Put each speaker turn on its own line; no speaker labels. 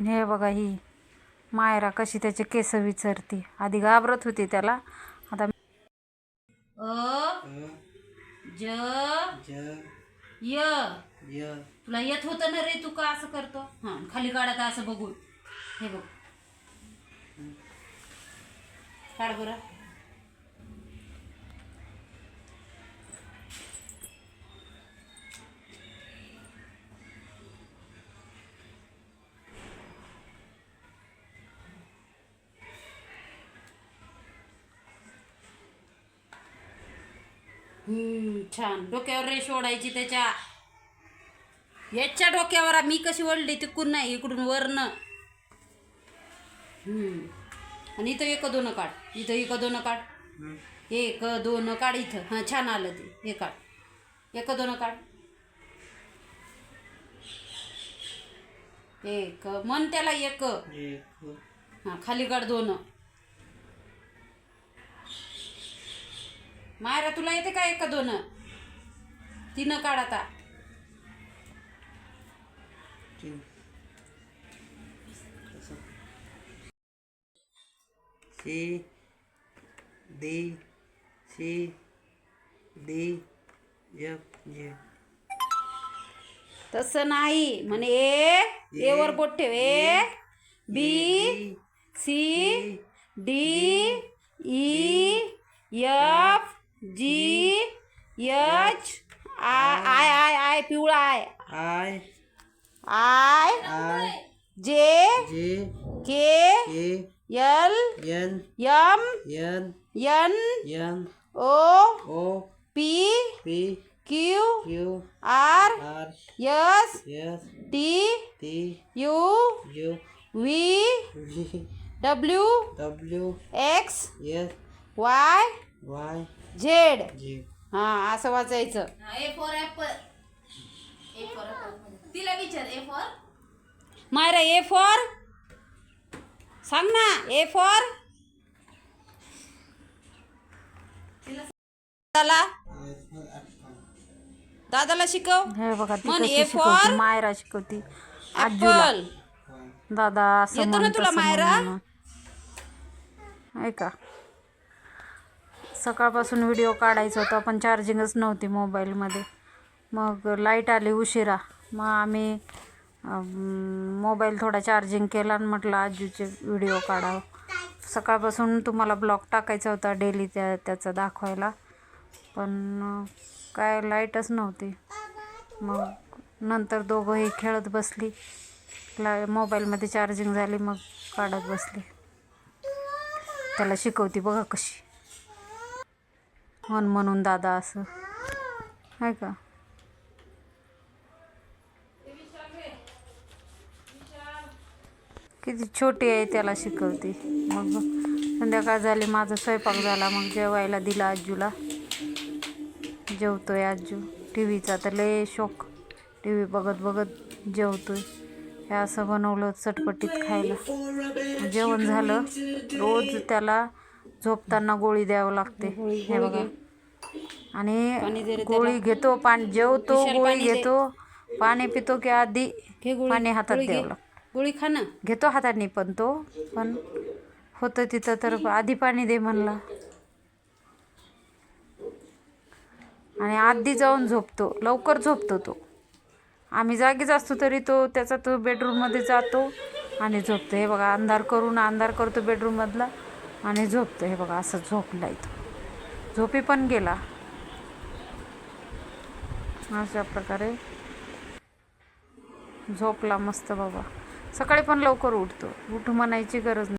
हे बघा ही मायरा कशी त्याचे केस विचारते. आधी घाबरत होती त्याला. आता अ ज
ज
य.
य.
तुला येत होतं ना रे तू का असं करतो? हां खाली काढा असं बघून. हे बघ. काढ बरं. छान. डोक्यावर रेष ओढायची त्याच्या. याच्या डोक्यावर मी कशी ओढली तिकडून नाही इकडून वरनं. हम्म. आणि इथं एक दोन काढ. इथं एक दोन काढ. एक दोन काढ इथं. हां छान आलं ते. हे काढ. एक दोन काढ. एक. मन त्याला एक.
एक.
हां खाली काढ दोन. मायरा तुला येते का एक दोन? तीन काढ आता.
C D C D F J.
तसं नाही. म्हणे ए ए वर बोट ठेव A. B C D E F G H I I I पिवळा I
I
I
I
J
J
K
K
L
N
M
N
N
N
O
O
P
P
Q
Q
R
R
S
S
T
T
U
U
V
V
W
W
X
S
Y
Y.
Z.
जे
हा असं वाचायचं.
A for apple. A for तिला विचार A for.
Myra A for. सांग ना A for. दादाला. दादाला शिकव.
हे बघा ती
म्हण
कशी
A
शिकवते?
for
मायरा शिकवती. आजूला.
ऍपल.
दादा असं
येतो ना
म्हण,
तुला
तसं म्हण
मायरा?
म्हणून. ऐका. सकाळपासून व्हिडिओ काढायचा होता पण चार्जिंगच नव्हती मोबाईलमध्ये. मग लाइट आली उशिरा. मग आम्ही मोबाईल थोडा चार्जिंग केला आणि म्हटलं आजूचे व्हिडिओ काढावं. सकाळपासून तुम्हाला ब्लॉग टाकायचा होता डेली त्या त्याचा दाखवायला. पण काय लाईटच नव्हती. मग नंतर दोघंही खेळत बसली. ला मोबाईलमध्ये चार्जिंग झाली मग काढत बसली. त्याला शिकवती बघा कशी. म्हण म्हणून दादा असं. आहे का? किती छोटी आहे त्याला शिकवते. मग संध्याकाळ झाली माझा स्वयंपाक झाला मग जेवायला दिला आजूला. जेवतोय आजू. टी व्हीचा तर लय शौक. टी व्ही बघत बघत जेवतोय. हे असं बनवलं चटपटीत खायला. जेवण झालं. रोज त्याला झोपताना गोळी द्यावं लागते. हे बघा.
पाणी
आणि गोळी घेतो पाणी जेवतो
विशाल
गोळी
पाणी दे.
घेतो. पाणी पितो की आधी
घे गोळी.
पाणी हातात
गोळी घे.
द्यावं लागतं.
गोळी खा ना.
घेतो हाताने पण तो पण होतं तिथं तर आधी पाणी दे म्हणला. आणि आधी जाऊन झोपतो. लवकर झोपतो तो. आम्ही जागीच असतो तरी तो त्याचा तो बेडरूममध्ये जातो आणि झोपतो. हे बघा अंधार करून अंधार करतो बेडरूममधला आणि झोपतो हे बघा असं झोपला इथं झोपी पण गेला. अशा प्रकारे झोपला मस्त बाबा. सकाळी पण लवकर उठतो. उठ म्हणायची गरज नाही.